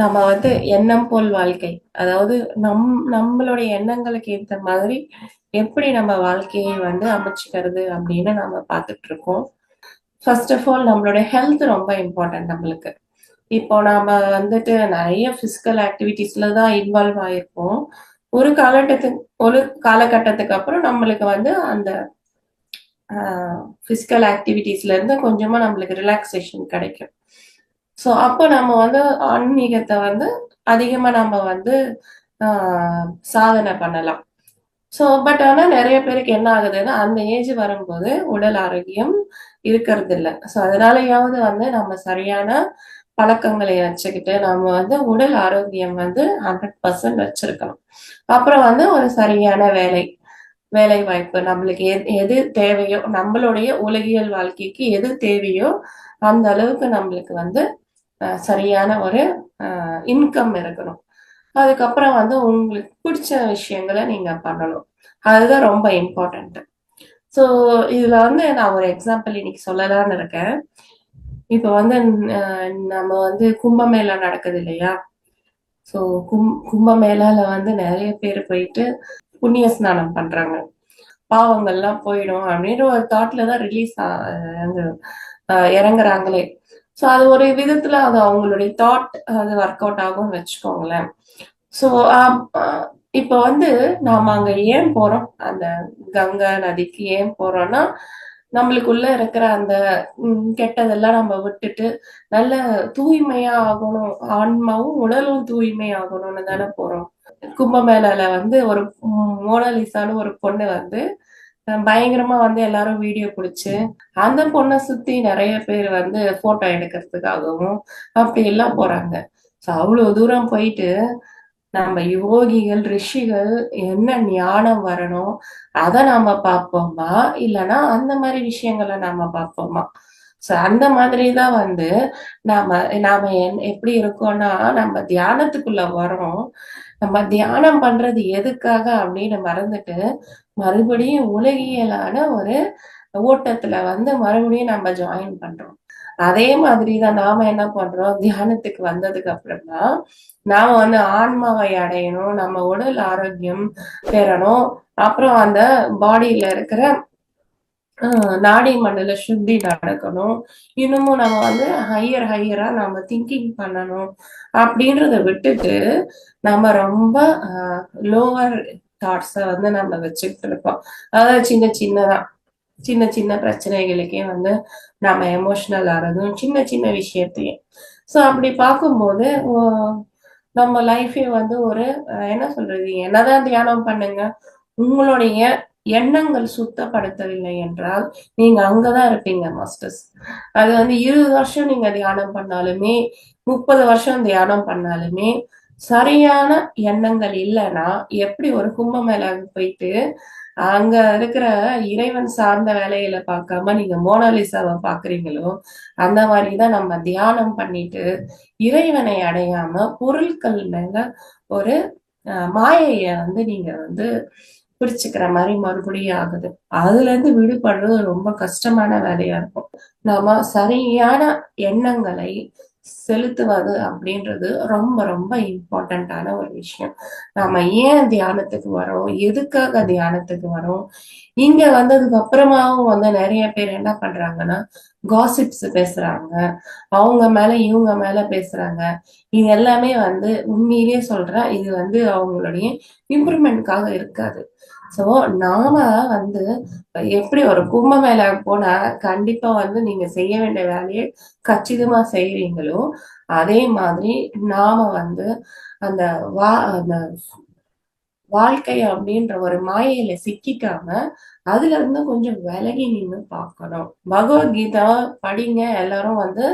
நம்ம வந்து எண்ணம் போல் வாழ்க்கை. அதாவது நம் நம்மளுடைய எண்ணங்களுக்கு ஏத்த மாதிரி எப்படி நம்ம வாழ்க்கையை வந்து அமைச்சுக்கிறது அப்படின்னு நம்ம பார்த்துட்டு இருக்கோம் ஃபர்ஸ்ட் ஆஃப் ஆல் நம்மளுடைய ஹெல்த் ரொம்ப இம்பார்ட்டன்ட் நம்மளுக்கு. இப்போ நாம வந்துட்டு நிறைய பிசிக்கல் ஆக்டிவிட்டிஸ்ல தான் இன்வால்வ் ஆயிருப்போம். ஒரு காலகட்டத்துக்கு ஒரு காலகட்டத்துக்கு அப்புறம் நம்மளுக்கு வந்து அந்த பிசிக்கல் ஆக்டிவிட்டிஸ்ல இருந்து கொஞ்சமா நம்மளுக்கு ரிலாக்ஸேஷன் கிடைக்கும். ஸோ அப்போ நம்ம வந்து ஆன்மீகத்தை வந்து அதிகமா நம்ம வந்து சாதனை பண்ணலாம். ஸோ பட் ஆனால் நிறைய பேருக்கு என்ன ஆகுதுன்னா அந்த ஏஜ் வரும்போது உடல் ஆரோக்கியம் இருக்கிறது இல்லை ஸோ அதனாலயாவது வந்து நம்ம சரியான பழக்கங்களை வச்சுக்கிட்டு நம்ம வந்து உடல் ஆரோக்கியம் வந்து ஹண்ட்ரட் பர்சன்ட் வச்சிருக்கணும். அப்புறம் வந்து ஒரு சரியான வேலை. வேலை வாய்ப்பு நம்மளுக்கு எது எது தேவையோ நம்மளுடைய உலகியல் வாழ்க்கைக்கு எது தேவையோ அந்த அளவுக்கு நம்மளுக்கு வந்து சரியான ஒரு இன்கம் இருக்கணும். அதுக்கப்புறம் வந்து உங்களுக்கு பிடிச்ச விஷயங்களை நீங்க பண்ணணும். அதுதான் ரொம்ப இம்பார்ட்டன்ட் ஸோ இதுல வந்து நான் ஒரு எக்ஸாம்பிள் இன்னைக்கு சொல்லலாம்னு இருக்கேன். இப்போ வந்து நம்ம வந்து கும்பமேளா நடக்குது இல்லையா? ஸோ கும் கும்பமேளால வந்து நிறைய பேர் போயிட்டு புண்ணிய ஸ்நானம் பண்றாங்க. பாவங்கள்லாம் போயிடும் அப்படின்ற ஒரு தாட்ல தான் ரிலீஸ் இறங்குறாங்களே. ஸோ அது ஒரு விதத்துல அது அவங்களுடைய தாட் அது ஒர்க் அவுட் ஆகும்னு வச்சுக்கோங்களேன். ஸோ இப்போ வந்து நாம அங்க ஏன் போறோம்? அந்த கங்கா நதிக்கு ஏன் போறோம்னா நம்மளுக்குள்ள இருக்கிற அந்த கெட்டதெல்லாம் நம்ம விட்டுட்டு நல்ல தூய்மையா ஆகணும். ஆன்மாவும் உடலும் தூய்மை ஆகணும்னு தானே போறோம். கும்பமேளால வந்து ஒரு மோனலிசான்னு ஒரு பொண்ணு வந்து பயங்கரமா வந்து எல்லாரும் வீடியோ பிடிச்சு அந்த பொண்ணை சுத்தி நிறைய பேர் வந்து போட்டோ எடுக்கிறதுக்காகவும் அப்படி எல்லாம் போறாங்க. ஸோ அவ்வளவு தூரம் போயிட்டு நம்ம யோகிகள் ரிஷிகள் என்ன ஞானம் வரணும் அதை நாம பார்ப்போமா? இல்லைன்னா அந்த மாதிரி விஷயங்களை நாம பார்ப்போமா? ஸோ அந்த மாதிரி தான் வந்து நாம நாம என் எப்படி இருக்கோம்னா நம்ம தியானத்துக்குள்ள வரோம் நம்ம தியானம் பண்றது எதுக்காக அப்படின்னு மறந்துட்டு மறுபடியும் உலகியலான ஒரு ஓட்டத்துல வந்து மறுபடியும் நம்ம ஜாயின் பண்றோம். அதே மாதிரி தான் நாம என்ன பண்றோம்? தியானத்துக்கு வந்ததுக்கு அப்புறமா நாம வந்து ஆன்மாவை அடையணும் நம்ம உடல் ஆரோக்கியம் பெறணும். அப்புறம் அந்த பாடியில இருக்கிற ஆஹ், நாடி மண்டல சுத்தி நடக்கணும். இன்னமும் நம்ம வந்து ஹையர் ஹையரா நம்ம திங்கிங் பண்ணணும். அப்படின்றத விட்டுட்டு நம்ம ரொம்ப லோவர் தாட்ஸை வந்து நம்ம வச்சுக்கிட்டு இருக்கோம் அதாவது சின்ன சின்னதா சின்ன சின்ன பிரச்சனைகளுக்கே வந்து நம்ம எமோஷனல் ஆகிறதும் சின்ன சின்ன விஷயத்தையும். ஸோ அப்படி பார்க்கும்போது நம்ம லைஃபே வந்து ஒரு என்ன சொல்றது? என்னதான் தியானம் பண்ணுங்க உங்களுடைய எண்ணங்கள் சுத்தப்படுத்தவில்லை என்றால் நீங்க அங்கதான் இருப்பீங்க மாஸ்டர்ஸ் அது வந்து இருபது வருஷம் நீங்க தியானம் பண்ணாலுமே முப்பது வருஷம் தியானம் பண்ணாலுமே சரியான எண்ணங்கள் இல்லைன்னா எப்படி ஒரு கும்ப மேல போயிட்டு அங்க இருக்கிற இறைவன் சார்ந்த வேலையில பார்க்காம நீங்க மோனாலிசாவை பாக்குறீங்களோ அந்த மாதிரிதான் நம்ம தியானம் பண்ணிட்டு இறைவனை அடையாம பொருட்கள் மேல ஒரு அஹ், மாயைய வந்து நீங்க வந்து பிடிச்சுக்கிற மாதிரி மறுபடியும் ஆகுது. அதுல இருந்து விடுபடுறது ரொம்ப கஷ்டமான வேலையா இருக்கும். நாம சரியான எண்ணங்களை செலுத்துவது அப்படின்றது ரொம்ப ரொம்ப இம்பார்ட்டண்ட்டான ஒரு விஷயம். நாம ஏன் தியானத்துக்கு வரோம்? எதுக்காக தியானத்துக்கு வரோம்? இங்க வந்ததுக்கு அப்புறமாவும் வந்து நிறைய பேர் என்ன பண்றாங்கன்னா காசிப்ஸ் பேசுறாங்க. அவங்க மேல இவங்க மேல பேசுறாங்க. இது எல்லாமே வந்து உண்மையிலேயே சொல்றேன் இது வந்து அவங்களுடைய இம்ப்ரூவ்மெண்ட்காக இருக்காது. சோ நாம வந்து எப்படி ஒரு கும்ப மேல போனா கண்டிப்பா வந்து நீங்க செய்ய வேண்டிய வேலையை கச்சிதமா செய்யறீங்களோ அதே மாதிரி நாம வந்து அந்த வா அந்த வாழ்க்கை அப்படின்ற ஒரு மாயையில சிக்கிக்காம அதுல இருந்து கொஞ்சம் விலகி நின்னு பார்க்கணும். பகவத்கீதா படிங்க எல்லாரும் வந்து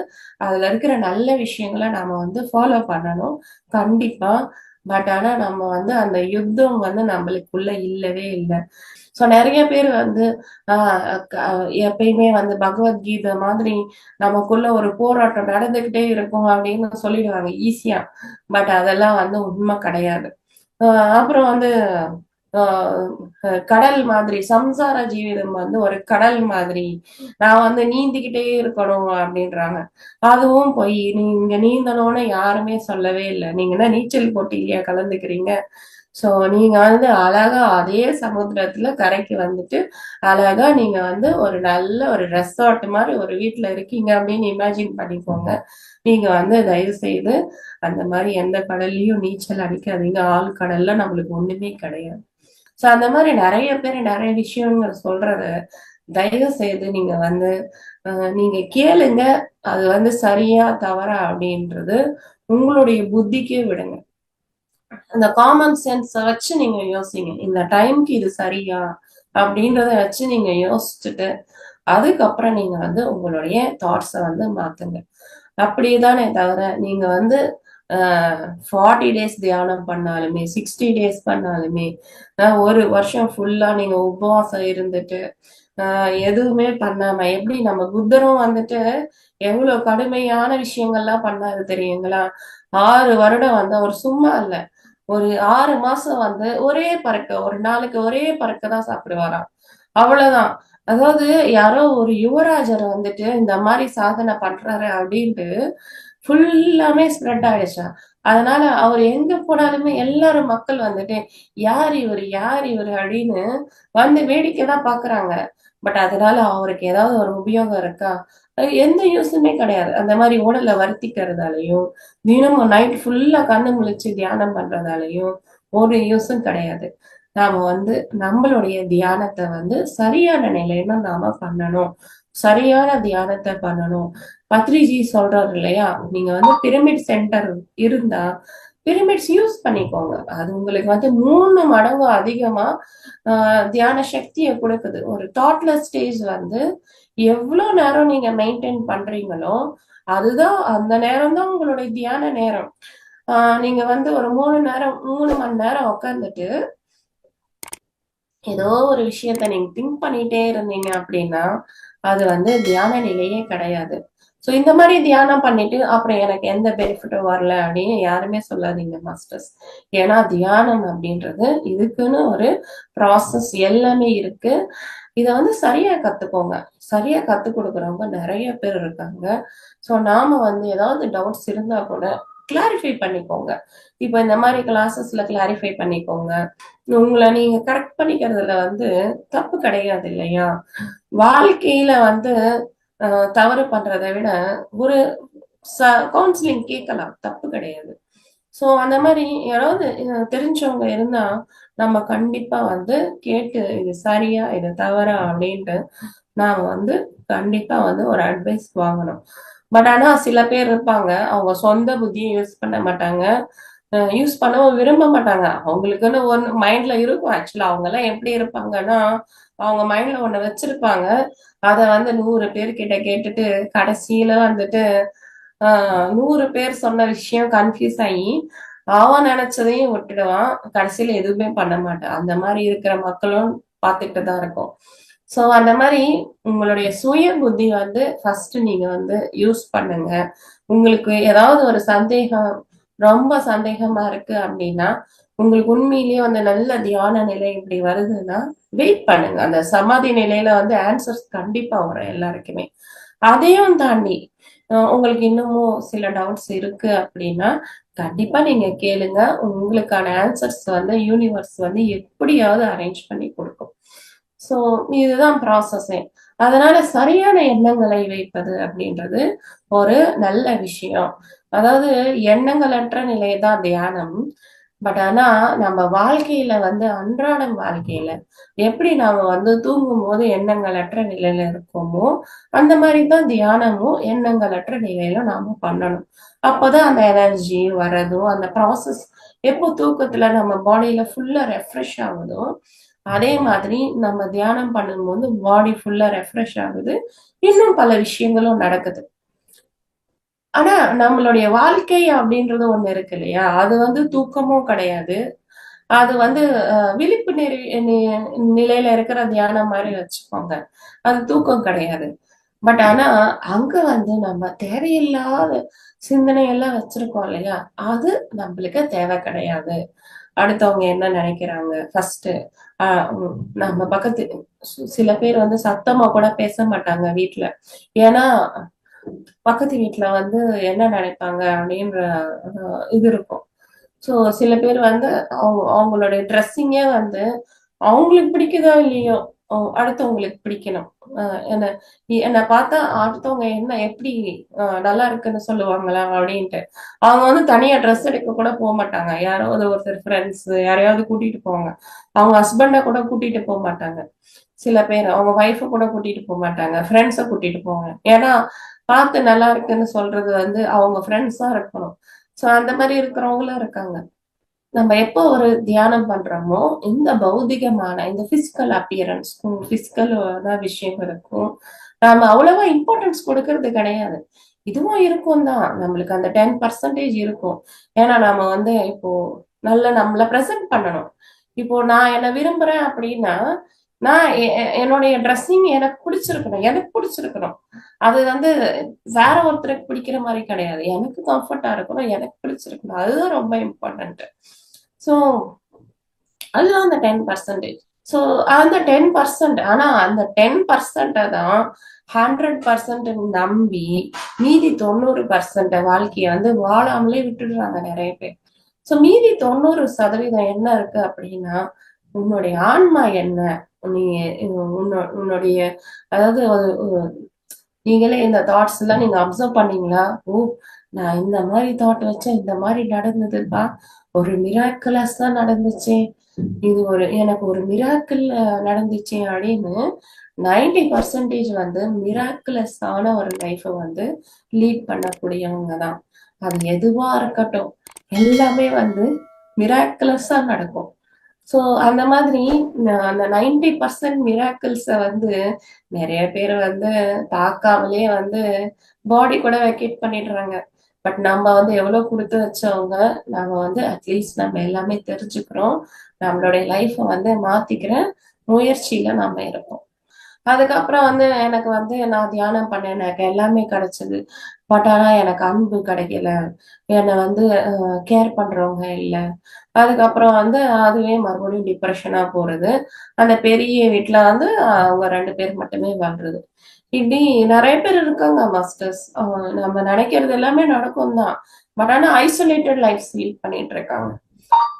அதுல இருக்கிற நல்ல விஷயங்களை நாம வந்து ஃபாலோ பண்ணணும். கண்டிப்பா பட் ஆனா நம்ம வந்து அந்த யுத்தம் வந்து நம்மளுக்குள்ள இல்லவே இல்லை. சோ நிறைய பேர் வந்து ஆஹ் எப்பயுமே வந்து பகவத்கீதை மாதிரி நமக்குள்ள ஒரு போராட்டம் நடந்துகிட்டே இருக்கும் அப்படின்னு சொல்லிடுவாங்க ஈஸியா. பட் அதெல்லாம் வந்து உண்மை கிடையாது. ஆஹ் அப்புறம் வந்து கடல் மாதிரி சம்சார ஜீவிதம் வந்து ஒரு கடல் மாதிரி. நான் வந்து நீந்திக்கிட்டே இருக்கணும் அப்படின்றாங்க. அதுவும் போய் நீங்க நீந்தணும்னு யாருமே சொல்லவே இல்லை. நீங்க என்ன நீச்சல் போட்டியிலேயே கலந்துக்கிறீங்க? சோ நீங்க வந்து அழகா அதே சமுத்திரத்துல கரைக்கு வந்துட்டு அழகா நீங்க வந்து ஒரு நல்ல ஒரு ரெசார்ட் மாதிரி ஒரு வீட்டுல இருக்கீங்க அப்படின்னு இமேஜின் பண்ணிக்கோங்க. நீங்க வந்து தயவு செய்து அந்த மாதிரி எந்த கடல்லையும் நீச்சல் அடிக்காதீங்க. ஆள் கடல்ல நம்மளுக்கு ஒண்ணுமே கிடையாது. சோ அந்த மாதிரி நிறைய பேர் நிறைய விஷயங்கள் சொல்றத தயவு செய்து நீங்க வந்து நீங்க கேளுங்க. அது வந்து சரியா தவறா அப்படின்றது உங்களுடைய புத்திக்கே விடுங்க. அந்த காமன் சென்ஸை வச்சு நீங்க யோசிங்க. இந்த டைம்க்கு இது சரியா அப்படின்றத வச்சு நீங்க யோசிச்சுட்டு அதுக்கப்புறம் நீங்க வந்து உங்களுடைய தாட்ஸை வந்து மாத்துங்க. அப்படிதானே தவிர நீங்க வந்து ஃபார்ட்டி டேஸ் தியானம் பண்ணாலுமே சிக்ஸ்டி டேஸ் பண்ணாலுமே ஒரு வருஷம் ஃபுல்லா நீங்க உபவாசம் இருந்துட்டு எதுவுமே பண்ணாம எப்படி நம்ம புத்தரும் வந்துட்டு எவ்வளவு கடுமையான விஷயங்கள்லாம் பண்ணாரு தெரியுங்களா? ஆறு வருடம் வந்து அவர் சும்மா இல்ல ஒரு ஆறு மாசம் வந்து ஒரே பறக்க ஒரு நாளைக்கு ஒரே பறக்க தான் சாப்பிடுவாராம். அவ்வளவுதான். அதாவது யாரோ ஒரு யுவராஜர் வந்துட்டு இந்த மாதிரி சாதனை பண்றாரு அப்படின்ட்டு ஃபுல்லாமே ஸ்ப்ரெட் ஆயிடுச்சா. அதனால அவர் எங்க போனாலுமே எல்லாரும் மக்கள் வந்துட்டு யார் இவர்? யார் இவர்? அப்படின்னு வந்து வேடிக்கை தான் பாக்குறாங்க. பட் அதனால அவருக்கு ஏதாவது ஒரு உபயோகம் இருக்கா? எந்த யூஸுமே கிடையாது. அந்த மாதிரி உடலை வருத்திக்கிறதாலையும் தினமும் நைட் ஃபுல்லா கண்ணு முழிச்சு தியானம் பண்றதாலையும் ஒரு யூஸும் கிடையாது. நாம வந்து நம்மளுடைய தியானத்தை வந்து சரியான நிலையில நாம பண்ணணும். சரியான தியானத்தை பண்ணணும். பத்ரிஜி சொல்றாரு இல்லையா? நீங்க வந்து பிரமிட் சென்டர் இருந்தா பிரமிட்ஸ் யூஸ் பண்ணிக்கோங்க. அது உங்களுக்கு வந்து மூணு மடங்கு அதிகமா தியான சக்தியை கொடுக்குது. ஒரு டாட்லர் ஸ்டேஜ் வந்து எவ்வளவு நேரம் நீங்க மெயின்டைன் பண்றீங்களோ அதுதான் அந்த நேரம் தான் உங்களுடைய தியான நேரம். ஆஹ் நீங்க வந்து ஒரு மூணு நேரம் மூணு மணி நேரம் உட்காந்துட்டு ஏதோ ஒரு விஷயத்த நீங்க திங்க் பண்ணிட்டே இருந்தீங்க அப்படின்னா அது வந்து தியான நிலையே கிடையாது. ஸோ இந்த மாதிரி தியானம் பண்ணிட்டு அப்புறம் எனக்கு எந்த பெனிஃபிட்டும் வரல அப்படின்னு யாருமே சொல்லாதீங்க மாஸ்டர்ஸ் ஏன்னா தியானம் அப்படின்றது இதுக்குன்னு ஒரு ப்ராசஸ் எல்லாமே இருக்கு. இதை வந்து சரியா கத்துக்கோங்க. சரியா கத்து கொடுக்குறவங்க நிறைய பேர் இருக்காங்க. ஸோ நாம வந்து ஏதாவது டவுட்ஸ் இருந்தா கூட கிளாரிஃபை பண்ணிக்கோங்க. இப்போ இந்த மாதிரி கிளாஸஸ்ல கிளாரிஃபை பண்ணிக்கோங்க. உங்களை நீங்க கரெக்ட் பண்ணிக்கிறதுல வந்து தப்பு கிடையாது இல்லையா? வாழ்க்கையில வந்து தவறு பண்றதை விட ஒரு கவுன்சிலிங் கேட்கலாம். தப்பு கிடையாது. ஸோ அந்த மாதிரி யாராவது தெரிஞ்சவங்க இருந்தா நம்ம கண்டிப்பா வந்து கேட்டு இது சரியா இது தவறா அப்படின்ட்டு நாம வந்து கண்டிப்பா வந்து ஒரு அட்வைஸ் வாங்கணும். பட் ஆனா சில பேர் இருப்பாங்க. அவங்க சொந்த புத்தியை யூஸ் பண்ண மாட்டாங்க. யூஸ் பண்ணவும் விரும்ப மாட்டாங்க. அவங்களுக்குன்னு ஒன்று மைண்ட்ல இருக்கும். ஆக்சுவலா அவங்க எல்லாம் எப்படி இருப்பாங்கன்னா அவங்க மைண்ட்ல ஒண்ணு வச்சிருப்பாங்க. அத வந்து நூறு பேர் கிட்ட கேட்டுட்டு கடைசியில வந்துட்டு ஆஹ் நூறு பேர் சொன்ன விஷயம் கன்ஃபியூஸ் ஆகி அவன் நினைச்சதையும் விட்டுடுவான். கடைசியில எதுவுமே பண்ண மாட்டான். அந்த மாதிரி இருக்கிற மக்களும் பார்த்துட்டு தான் இருக்கும். ஸோ அந்த மாதிரி உங்களுடைய சுய புத்தி வந்து ஃபர்ஸ்ட் நீங்க வந்து யூஸ் பண்ணுங்க. உங்களுக்கு ஏதாவது ஒரு சந்தேகம் ரொம்ப சந்தேகமா இருக்கு அப்படின்னா உங்களுக்கு உண்மையிலேயே வந்து நல்ல தியான நிலை இப்படி வருதுன்னா வெயிட் பண்ணுங்க. அந்த சமாதி நிலையில வந்து ஆன்சர்ஸ் கண்டிப்பா வரும் எல்லாருக்குமே. அதையும் தாண்டி உங்களுக்கு இன்னமும் சில டவுட்ஸ் இருக்கு அப்படின்னா கண்டிப்பா நீங்க கேளுங்க. உங்களுக்கான ஆன்சர்ஸ் வந்து யூனிவர்ஸ் வந்து எப்படியாவது அரேஞ்ச் பண்ணி கொடுக்கும். ஸோ இதுதான் ப்ராசஸே அதனால சரியான எண்ணங்களை வைப்பது அப்படின்றது ஒரு நல்ல விஷயம். அதாவது எண்ணங்களற்ற நிலை தான் தியானம். பட் ஆனா நம்ம வாழ்க்கையில வந்து அன்றாடம் வாழ்க்கையில எப்படி நாம வந்து தூங்கும் போது எண்ணங்களற்ற நிலையில இருக்கோமோ அந்த மாதிரிதான் தியானமும் எண்ணங்களற்ற நிலையில நாம பண்ணணும். அப்போதான் அந்த எனர்ஜி வர்றதும் அந்த ப்ராசஸ் எப்போ தூக்கத்துல நம்ம பாடியில ஃபுல்லா ரெஃப்ரெஷ் ஆகுதோ அதே மாதிரி நம்ம தியானம் பண்ணும்போது பாடி ஃபுல்லா ரெஃப்ரெஷ் ஆகுது. இன்னும் பல விஷயங்களும் நடக்குது. ஆனா நம்மளுடைய வாழ்க்கை அப்படின்றது ஒண்ணு இருக்கு இல்லையா? அது வந்து தூக்கமும் கிடையாது. அது வந்து விழிப்பு நெறி நிலையில இருக்கிற தியானம் மாதிரி வச்சுக்கோங்க. அது தூக்கம் கிடையாது. பட் ஆனா அங்க வந்து நம்ம தேவையில்லாத சிந்தனை எல்லாம் வச்சிருக்கோம் இல்லையா? அது நம்மளுக்கு தேவை கிடையாது. அடுத்தவங்க என்ன நினைக்கிறாங்க? ஃபர்ஸ்ட் நம்ம பக்கத்து சில பேர் வந்து சத்தமா கூட பேச மாட்டாங்க வீட்டுல ஏன்னா பக்கத்து வீட்டுல வந்து என்ன நினைப்பாங்க அப்படின்ற இது இருக்கும். ஸோ சில பேர் வந்து அவங்க அவங்களுடைய ட்ரெஸ்ஸிங்கே வந்து அவங்களுக்கு பிடிக்குதோ இல்லையோ அடுத்தவங்களுக்கு பிடிக்கணும். என்ன என்னை பார்த்தா அடுத்தவங்க என்ன எப்படி நல்லா இருக்குன்னு சொல்லுவாங்களா அப்படின்ட்டு. அவங்க வந்து தனியா ட்ரெஸ் எடுக்க கூட போக மாட்டாங்க. யாராவது ஒருத்தர் ஃப்ரெண்ட்ஸ் யாரையாவது கூட்டிட்டு போவாங்க. அவங்க ஹஸ்பண்டை கூட கூட்டிட்டு போக மாட்டாங்க. சில பேர் அவங்க ஒய்ஃபை கூட கூட்டிட்டு போக மாட்டாங்க. ஃப்ரெண்ட்ஸை கூட்டிட்டு போவாங்க. ஏன்னா பார்த்து நல்லா இருக்குன்னு சொல்றது வந்து அவங்க ஃப்ரெண்ட்ஸா இருக்கணும். ஸோ அந்த மாதிரி இருக்கிறவங்களும் இருக்காங்க. நம்ம எப்போ ஒரு தியானம் பண்றோமோ இந்த பௌதிகமான இந்த பிசிக்கல் அப்பியரன்ஸ்க்கும் பிசிக்கல் விஷயங்களுக்கும் நாம அவ்வளவா இம்பார்ட்டன்ஸ் கொடுக்கறது கிடையாது. இதுவும் இருக்கும் தான். நம்மளுக்கு அந்த டென் பர்சன்டேஜ் இருக்கும். ஏன்னா நாம வந்து இப்போ நல்ல நம்மள ப்ரெசென்ட் பண்ணணும். இப்போ நான் என்ன விரும்புறேன் அப்படின்னா நான் என்னுடைய ட்ரெஸ்ஸிங் எனக்கு பிடிச்சிருக்கணும் எனக்கு பிடிச்சிருக்கணும். அது வந்து வேற ஒருத்தருக்கு பிடிக்கிற மாதிரி கிடையாது. எனக்கு கம்ஃபர்டா இருக்கணும் எனக்கு பிடிச்சிருக்கணும். அதுதான் ரொம்ப இம்பார்ட்டன்ட் ஸோ அதுதான் அந்த டென் பர்சன்டேஜ் ஸோ அந்த டென் பர்சன்ட் ஆனா அந்த டென் பர்சன்ட்டை தான் ஹண்ட்ரட் பர்சன்ட் நம்பி மீதி தொண்ணூறு பர்சன்ட் வாழ்க்கையை வந்து வாழாமலே விட்டுடுறாங்க நிறைய பேர். ஸோ மீதி தொண்ணூறு சதவீதம் என்ன இருக்கு அப்படின்னா உன்னுடைய ஆன்மா என்ன? நீ உன்னோ- உன்னுடைய அதாவது நீங்களே இந்த தாட்ஸ் எல்லாம் நீங்க அப்சர்வ் பண்ணீங்களா? ஓ நான் இந்த மாதிரி தாட் வச்சேன் இந்த மாதிரி நடந்ததுப்பா. ஒரு மிராக்கிளஸ் தான் நடந்துச்சு. இது ஒரு எனக்கு ஒரு மிராக்கிள் நடந்துச்சு அப்படின்னு நைன்டி பர்சன்டேஜ் வந்து மிராக்குலஸ் ஆன ஒரு லைஃபை வந்து லீட் பண்ணக்கூடியவங்க தான். அது எதுவா இருக்கட்டும் எல்லாமே வந்து மிராக்குலஸா நடக்கும். ஸோ அந்த மாதிரி அந்த நைன்டி பர்சன்ட் மிராக்கிள்ஸை வந்து நிறைய பேர் வந்து தாக்காமலே வந்து பாடி கூட வெக்கேட் பண்ணிடுறாங்க. பட் நம்ம வந்து எவ்வளவு கொடுத்து வச்சவங்க நம்ம வந்து அட்லீஸ்ட் நம்ம எல்லாமே தெரிஞ்சுக்கிறோம். நம்மளுடைய லைஃப்பை வந்து மாத்திக்கிற முயற்சியில் நம்ம இருக்கோம் அதுக்கப்புறம் வந்து எனக்கு வந்து நான் தியானம் பண்ணேன். எனக்கு எல்லாமே கிடைச்சது. பட் ஆனா எனக்கு அன்பு கிடைக்கல. என்னை வந்து கேர் பண்றவங்க இல்லை. அதுக்கப்புறம் வந்து அதுவே மறுபடியும் டிப்ரெஷனா போறது. அந்த பெரிய வீட்ல வந்து அவங்க ரெண்டு பேர் மட்டுமே வாழ்றது. இப்படி நிறைய பேர் இருக்காங்க மாஸ்டர்ஸ் நம்ம நினைக்கிறது எல்லாமே நடக்கும் தான். பட் ஆனா ஐசோலேட்டட் லைஃப் லீட் பண்ணிட்டு இருக்காங்க.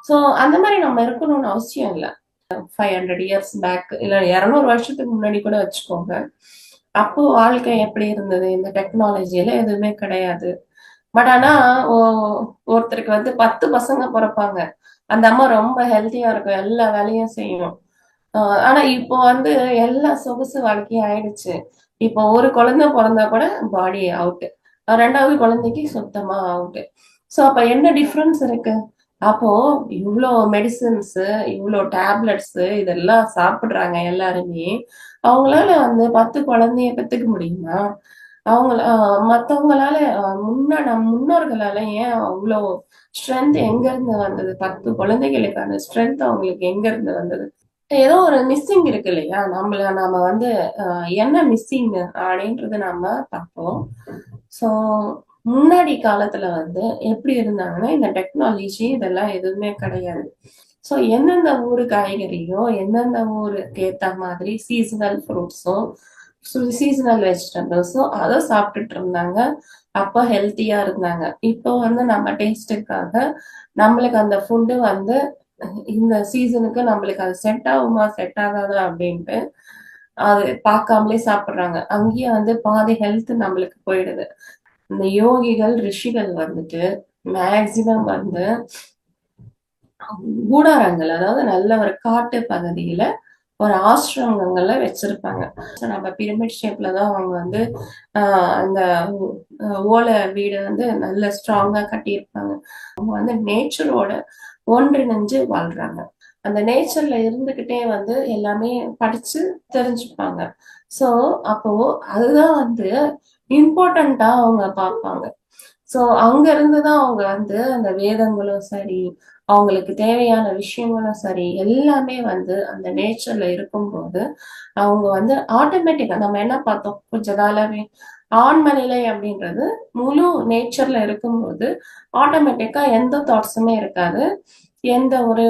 ஸோ அந்த மாதிரி நம்ம இருக்கணும்னு அவசியம் இல்லை. ஃபைவ் ஹண்ட்ரட் இயர்ஸ் பேக் இல்ல இரநூறு வருஷத்துக்கு முன்னாடி கூட வச்சுக்கோங்க. அப்போ வாழ்க்கை எப்படி இருந்தது? இந்த டெக்னாலஜியில எதுவுமே கிடையாது. பட் ஆனா ஓ- ஒருத்தருக்கு வந்து பத்து பசங்க பிறப்பாங்க. அந்த அம்மா ரொம்ப ஹெல்த்தியா இருக்கும். எல்லா வேலையும் செய்யும். ஆஹ் ஆனா இப்போ வந்து எல்லா சொகுசு வாழ்க்கையும் ஆயிடுச்சு. இப்போ ஒரு குழந்தை பிறந்தா கூட பாடி அவுட்டு ரெண்டாவது குழந்தைக்கு சுத்தமா அவுட்டு சோ அப்ப என்ன டிஃப்ரென்ஸ் இருக்கு? அப்போ இவ்வளோ மெடிசின்ஸ் இவ்வளோ டேப்லெட்ஸ் இதெல்லாம் சாப்பிடுறாங்க எல்லாருமே. அவங்களால வந்து பத்து குழந்தைய கத்துக்க முடியுமா? அவங்கள மற்றவங்களால மத்தவங்களால முன்ன நம் முன்னோர்களால ஏன் அவ்வளோ ஸ்ட்ரென்த் எங்க இருந்து வந்தது? பத்து குழந்தைகளுக்கான ஸ்ட்ரென்த் அவங்களுக்கு எங்க இருந்து வந்தது? ஏதோ ஒரு மிஸ்ஸிங் இருக்கு இல்லையா? நம்மள நாம வந்து ஆஹ் என்ன மிஸ்ஸிங் அப்படின்றது நாம பார்ப்போம். ஸோ முன்னாடி காலத்துல வந்து எப்படி இருந்தாங்கன்னா இந்த டெக்னாலஜி இதெல்லாம் எதுவுமே கிடையாது. ஸோ எந்தெந்த ஊரு காய்கறியோ எந்தெந்த ஊருக்கு ஏத்த மாதிரி சீசனல் ஃப்ரூட்ஸும் சீசனல் வெஜிடபிள்ஸும் அதை சாப்பிட்டுட்டு இருந்தாங்க. அப்போ ஹெல்த்தியா இருந்தாங்க. இப்போ வந்து நம்ம டேஸ்ட்டுக்காக நம்மளுக்கு அந்த ஃபுட்டு வந்து இந்த சீசனுக்கு நம்மளுக்கு அது செட் ஆகுமா செட் ஆகாதா அப்படின்ட்டு அது பார்க்காமலே சாப்பிடுறாங்க. அங்கேயே வந்து பாதி ஹெல்த் நம்மளுக்கு போயிடுது. இந்த யோகிகள் ரிஷிகள் வந்துட்டு மேக்சிமம் வந்து கூடாரங்கள் அதாவது நல்ல ஒரு காட்டு பகுதியில ஒரு ஆசிரமங்கள்ல வச்சிருப்பாங்க. நம்ம பிரமிட் ஷேப்ல தான் அவங்க வந்து ஆஹ் அந்த ஓலை வீடு வந்து நல்ல ஸ்ட்ராங்கா கட்டியிருப்பாங்க. அவங்க வந்து நேச்சரோட ஒன்றிணைஞ்சு வாழ்றாங்க. அந்த நேச்சர்ல இருந்துகிட்டே வந்து எல்லாமே படிச்சு தெரிஞ்சுப்பாங்க. சோ அப்போ அதுதான் வந்து இம்பார்ட்டண்டா அவங்க பார்ப்பாங்க. சோ அங்க இருந்துதான் அவங்க வந்து அந்த வேதங்களும் சரி அவங்களுக்கு தேவையான விஷயங்களும் சரி எல்லாமே வந்து அந்த நேச்சர்ல இருக்கும்போது அவங்க வந்து ஆட்டோமேட்டிக்கா நம்ம என்ன பார்த்தோம்? கொஞ்ச நாளாவே ஆண்மநிலை அப்படின்றது முழு நேச்சர்ல இருக்கும்போது ஆட்டோமேட்டிக்கா எந்த தாட்ஸுமே இருக்காது. எந்த ஒரு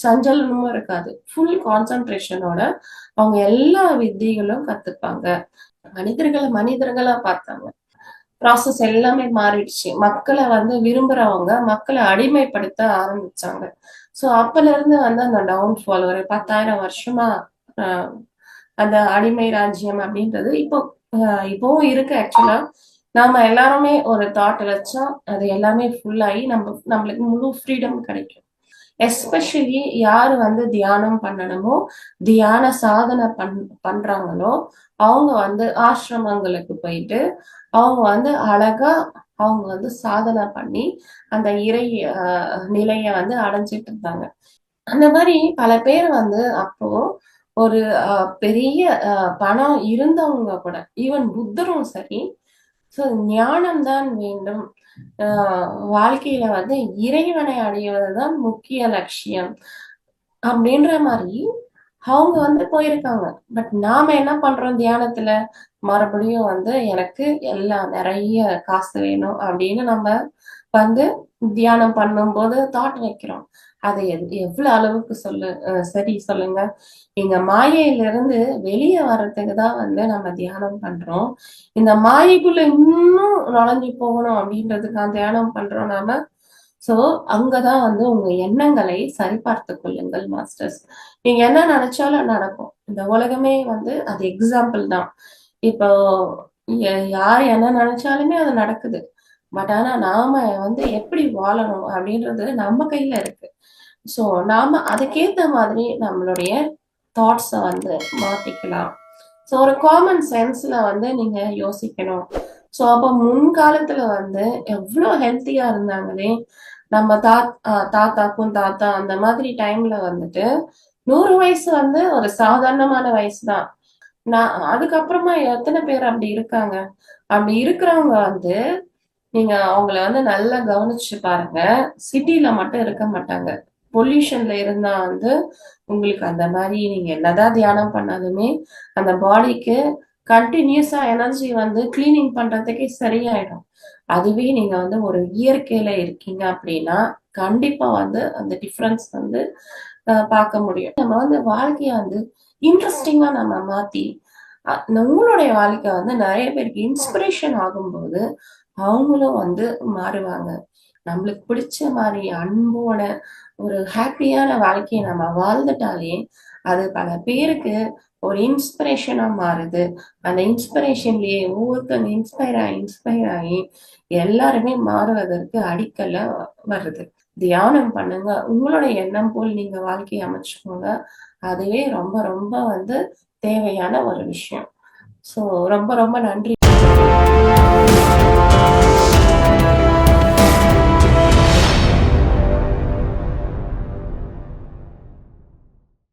சஞ்சலனமும் இருக்காது. ஃபுல் கான்சன்ட்ரேஷனோட அவங்க எல்லா வித்தைகளும் கத்துப்பாங்க. மனிதர்களை மனிதர்களா பார்த்தாங்க. ப்ராசஸ் எல்லாமே மாறிடுச்சு. மக்களை வந்து விரும்புறவங்க மக்களை அடிமைப்படுத்த ஆரம்பிச்சாங்க. ஸோ அப்பல இருந்து வந்து அந்த டவுன்ஃபால் ஒரு பத்தாயிரம் வருஷமா ஆஹ், அந்த அடிமை ராஜ்யம் அப்படின்றது இப்போ இப்போவும் இருக்கு ஆக்சுவலா நாம எல்லாருமே ஒரு தாட் வச்சா அது எல்லாமே ஃபுல் ஆகி நம்ம நம்மளுக்கு முழு ஃப்ரீடம் கிடைக்கும். எஸ்பெஷலி யார் வந்து தியானம் பண்ணணுமோ தியான சாதனை பண் பண்றாங்களோ அவங்க வந்து ஆசிரமங்களுக்கு போயிட்டு அவங்க வந்து அழகா அவங்க வந்து சாதனை பண்ணி அந்த இறை ஆஹ், நிலைய வந்து அடைஞ்சிட்டு இருந்தாங்க. அந்த மாதிரி பல பேர் வந்து அப்போ ஒரு பெரிய பணம் இருந்தவங்க கூட ஈவன் புத்தரும் சரி ஸோ ஞானம் தான் வேண்டும். ஆஹ், வாழ்க்கையில வந்து இறைவனை அடைவதுதான் முக்கிய லட்சியம். அப்படின்ற மாதிரி அவங்க வந்து போயிருக்காங்க. பட் நாம என்ன பண்றோம் தியானத்துல? மறுபடியும் வந்து எனக்கு எல்லாம் நிறைய காசு வேணும் அப்படின்னு நம்ம வந்து தியானம் பண்ணும்போது தாட் வைக்கிறோம். அதை எது- எவ்வளவு அளவுக்கு சொல்லு சரி சொல்லுங்க. எங்க மாயையிலிருந்து வெளியே வர்றதுக்கு தான் வந்து நம்ம தியானம் பண்றோம். இந்த மாயைக்குள்ள இன்னும் நுழைஞ்சு போகணும் அப்படின்றதுக்காக தியானம் பண்றோம் நாம. சோ அங்கதான் வந்து உங்க எண்ணங்களை சரிபார்த்து கொள்ளுங்கள் மாஸ்டர்ஸ் நீங்க என்ன நினைச்சாலும் நடக்கும். இந்த உலகமே வந்து அது எக்ஸாம்பிள் தான். இப்போ யார் என்ன நினைச்சாலுமே அது நடக்குது. பட் ஆனா நாம வந்து எப்படி வாழணும் அப்படின்றது நம்ம கையில இருக்கு. சோ நாம அதுக்கேத்த மாதிரி நம்மளுடைய தாட்ஸை வந்து மாத்திக்கலாம். ஸோ ஒரு காமன் சென்ஸ்ல வந்து நீங்க யோசிக்கணும். ஸோ அப்போ முன்காலத்துல வந்து எவ்வளோ ஹெல்த்தியா இருந்தாங்களே நம்ம தாத் ஆஹ் தாத்தாக்கும் தாத்தா அந்த மாதிரி டைம்ல வந்துட்டு நூறு வயசு வந்து ஒரு சாதாரணமான வயசு தான். நான் அதுக்கப்புறமா எத்தனை பேர் அப்படி இருக்காங்க? அப்படி இருக்கிறவங்க வந்து நீங்க அவங்கள வந்து நல்லா கவனிச்சு பாருங்க. சிட்டில மட்டும் இருக்க மாட்டாங்க. பொல்யூஷன்ல இருந்தா வந்து உங்களுக்கு அந்த மாதிரி நீங்க என்னதான் தியானம் பண்ணாலுமே அந்த பாடிக்கு கண்டினியூஸா எனர்ஜி வந்து கிளீனிங் பண்றதுக்கே சரியாயிடும். அதுவே நீங்க வந்து ஒரு இயற்கையில இருக்கீங்க அப்படின்னா கண்டிப்பா வந்து அந்த டிஃப்ரென்ஸ் வந்து பார்க்க முடியும். நம்ம வந்து வாழ்க்கைய வந்து இன்ட்ரெஸ்டிங்கா நம்ம மாத்தி அஹ், உங்களுடைய வாழ்க்கை வந்து நிறைய பேருக்கு இன்ஸ்பிரேஷன் ஆகும்போது அவங்களும் வந்து மாறுவாங்க. நம்மளுக்கு பிடிச்ச மாதிரி அன்போட ஒரு ஹாப்பியான வாழ்க்கையை நம்ம வாழ்ந்துட்டாலே அது பல பேருக்கு ஒரு இன்ஸ்பிரேஷனா மாறுது. அந்த இன்ஸ்பிரேஷன்லயே ஒவ்வொருத்தங்க இன்ஸ்பயர் ஆகி இன்ஸ்பயர் ஆகி எல்லாருமே மாறுவதற்கு அடிக்கல்ல வருது. தியானம் பண்ணுங்க. உங்களோட எண்ணம் போல் நீங்க வாழ்க்கையை அமைச்சுக்கோங்க. அதுவே ரொம்ப ரொம்ப வந்து தேவையான ஒரு விஷயம். சோ ரொம்ப ரொம்ப நன்றி.